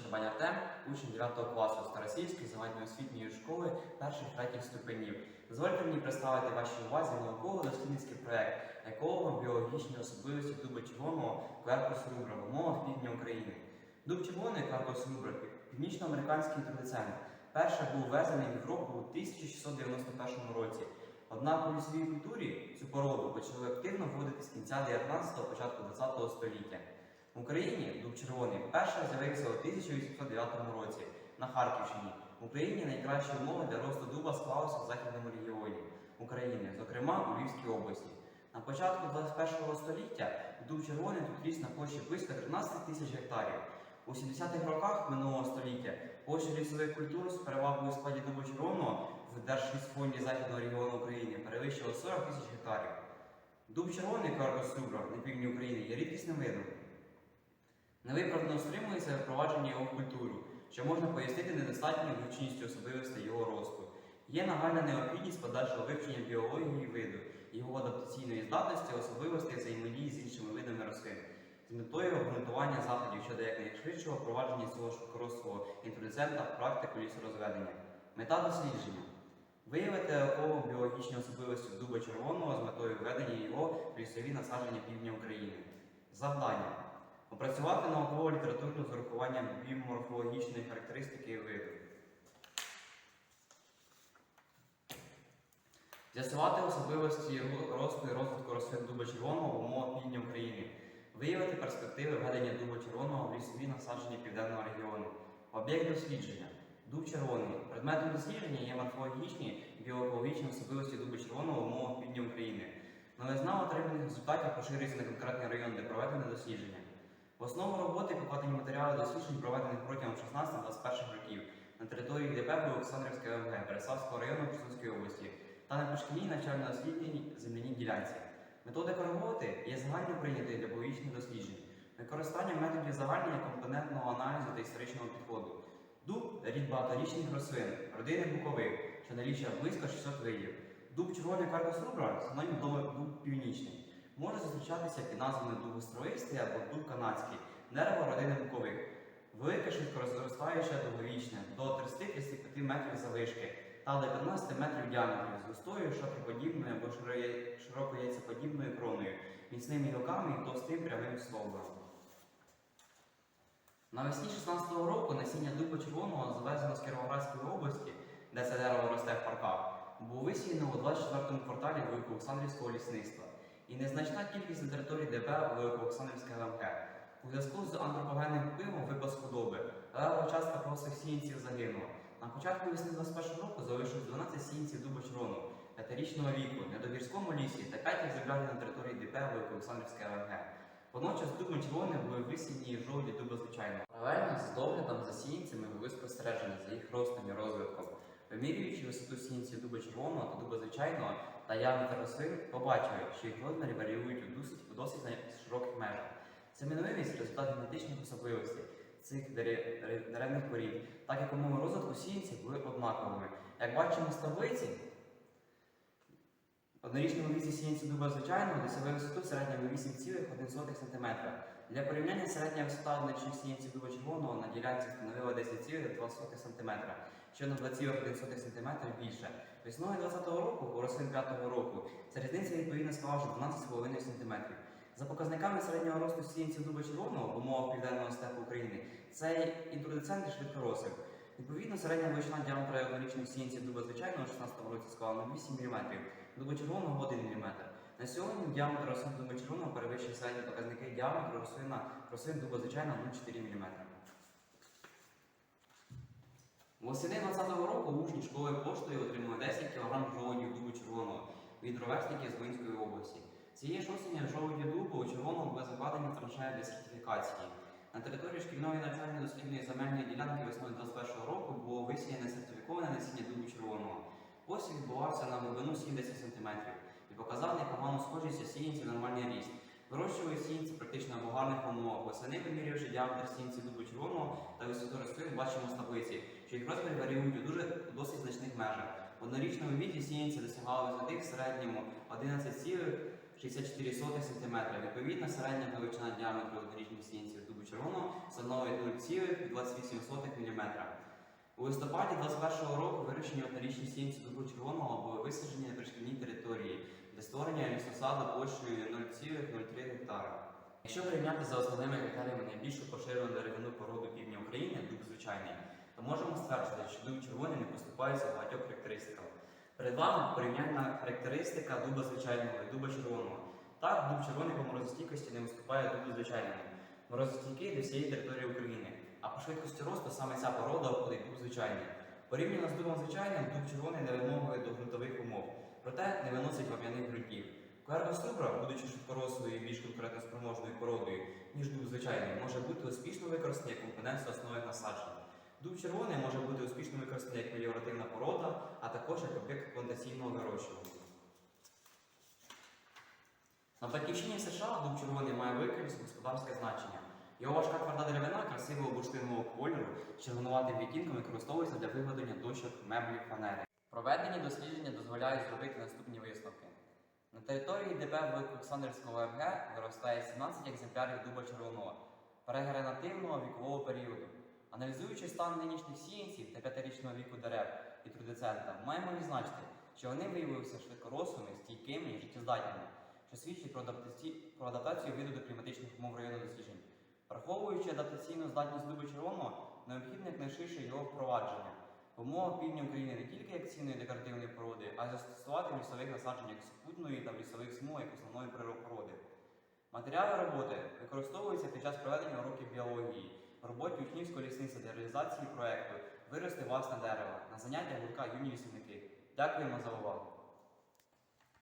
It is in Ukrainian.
Щербань Артем, учень 9 класу Старосільської загальноосвітньої школи перших третіх ступенів. Дозвольте мені представити вашій увазі науково-дослідницький проект еколого-біологічні особливості дуба червоного Кверкус рубра в умовах півдня України. Дуб червоний Кверкус рубра північноамериканський інтродуцент. Перше був ввезений в Європу у 1691 році. Однак у лісовій культурі цю породу почали активно вводити з кінця 19-го, початку 20-го століття. В Україні дуб червоний вперше з'явився у 1809 році на Харківщині. В Україні найкращі умови для росту дуба склалися в західному регіоні України, зокрема у Львівській області. На початку 21 століття дуб червоний тут ріс на площі близько 13 тисяч гектарів. У 70-х роках минулого століття площа лісових культур з перевагою у складі дуба червоного в Держлісфонді Західного регіону України перевищила 40 тисяч гектарів. Дуб червоний рубра на півдні України є рідкісним видом. Невиправдано стримується впровадження його в культуру, що можна пояснити недостатньою вивченістю особливостей його росту. Є нагальна необхідність подальшого вивчення біології виду, його адаптаційної здатності, особливостей взаємодії з іншими видами рослин, з метою обґрунтування заходів щодо якнайшвидшого впровадження цього широкорослого інтродуцента в практику лісорозведення. Мета дослідження. Виявити еколого-біологічні особливості дуба червоного з метою введення його в лісові насадження півдня України. Завдання. Опрацювати наукову літературну з урахуванням біоморфологічної характеристики виду. З'ясувати особливості росту і розвитку рослин дуба червоного в умовах півдня України. Виявити перспективи ведення дуба червоного в лісові насадження південного регіону. Об'єкт дослідження. Дуб червоний. Предметом дослідження є морфологічні і біоекологічні особливості дуба червоного в умовах півдня України. Новизна отриманих результатів поширюється на конкретний район, де проведене дослідження. В основу роботи покладені матеріали досліджень, проведених протягом 16-21 років на території ДП Олександрівської ОМГ Бересавського району Херсонської області та на пошкільній навчально-освітній земляній ділянці. Методика роботи є загально прийнятою для біологічних досліджень, використання методів загального компонентного аналізу та історичного підходу. Дуб рід багаторічних рослин, родини букових, що налічує близько 600 видів. Дуб червоний каркас рубра синонім дуб північний. Може зустрічатися під назвами дуб строїстий або дуб канадський, дерево родини букових. Велике швидкорозростаюче довговічне до 30-35 метрів завишки та до 15 метрів діаметрів з густою шапроподібною або широкояйцеподібною кроною, міцними гілками і товстим прямим стовбуром. Навесні 16-го року насіння дуба червоного завезено з Кіровоградської області, де це дерево росте в парках, було висіяно у 24-му кварталі Великоолександрівського лісництва і незначна кількість на території ДБ Великоолександрівське ЛМК. У зв'язку з антропогенним впливом випас худоби, левова частка просто сіянців загинула. На початку весни 21 року залишилось 12 сіянців дуба п'ятирічного віку, не добірському лісі та 5 екземплярів на території ДП Великоолександрівське ЛМГ. Водночас дубом червоним були висіяні і жовті дуба звичайно. Паралельно з доглядом за сіянцями були спостережені за їх ростом і розвитком. Вимірюючи висоту сіянців дуба червоного та дуба звичайного та діаметр рослин, побачили, що їх розміри варіюють у досить, у досить широких межах. Це мінливість результат генетичних особливостей цих дере- дере- деревних порід, так як умови розвитку сіянців були однаковими. Як бачимо з таблиці, однорічному віці сіянців дуба звичайного досягли висоту в середньому 8,1 см. Для порівняння середня висота однорічних сіянців дуба червоного на ділянці становила 10,2 см, що на 2,1 см більше. Весною 2020 року, у рослин 5 року, ця різниця відповідно склала вже 12,5 см. За показниками середнього росту сіянців дуба червоного в умовах південного степу України, цей інтродуцент і швидкоросив. Відповідно, середня величина діаметра однорічних сіянців дуба звичайного у 16 році склала 8 мм, дуба червоного 1 мм. На сьогодні діаметр рослин дуба червоного перевищує середні показники діаметру рослина рослин дуба звичайного 0,4 мм. Восени 2020 року учні школи поштою отримали 10 кг жолудів дубу червоного від ровесників з Волинської області. Цієї ж осені жолуді дубу червоного були закладені в траншеї для сертифікації. На території шкільної навчальної дослідної земельної ділянки весною 2021 року було висіяне сертифіковане насіння дубу червоного. Посів відбувався на глибину 70 см і показав непогану схожість сіянців нормальний ріст. Вирощували сіянці практично в гарних умовах. Восени, вимірювавши діаметр сіянців дубу червоного та висоту рослин, бачимо з таблиці, що їх розміри варіюють у дуже досить значних межах. В однорічному віці сіянці досягали висоти в середньому 11,64 см. Відповідно, середня величина діаметру однорічних сіянців дубу червоного становить 0,28 мм. У листопаді 2021 року вирощені однорічні сіянці дубу червоного були висаджені на пришкільній території для створення лісосаду площею 0,03 гектара. Якщо порівняти за основними критеріями найбільшу поширену деревину породу півдня України, дуб звичайний, то можемо стверджувати, що дуб червоний не поступається багатьох характеристиках. Перед вами порівняльна характеристика дуба звичайного і дуба червоного. Так, дуб червоний по морозостійкості не уступає дубу звичайному. Морозостійкий для всієї території України. А по швидкості росту саме ця порода обходить дуб звичайний. Порівняно з дубом звичайним, дуб червоний не вимогує до ґрунтових умов, проте не виносить вап'яних ґрунтів. Куерба будучи швидкорослою і більш конкурентно спроможною породою, ніж дуб звичайний, може бути успішно використаний як компонент основних насаджень. Дуб червоний може бути успішно використаний як меліоративна порода, а також як об'єкт плантаційного вирощування. На батьківщині США дуб червоний має велике лісогосподарське значення. Його важка тверда деревина красивого бурштинового кольору з червонуватим відтінком використовується для виготовлення дощок, меблів, фанери. Проведені дослідження дозволяють зробити наступні висновки. На території ДП Великоолександрівського РГ виростає 17 екземплярів дуба червоного перегенеративного вікового періоду. Аналізуючи стан нинішніх сіянців та п'ятирічного віку дерев і трудицента, маємо відзначити, що вони виявилися швидкорослими, стійкими і життєздатними, що свідчить про, адаптаці... про адаптацію виду до кліматичних умов району досліджень. Враховуючи адаптаційну здатність дуба червоного, необхідно якнайширше його впровадження. В умовах півдня України не тільки як цінної декоративної породи, а й застосувати лісових насаджень як супутної та лісових смуг як основної породи. Матеріали роботи використовуються під час проведення уроків біології, в роботі учнівської лісниці для реалізації проєкту Вирости власне дерево на заняття гуртка юні лісівники. Дякуємо за увагу!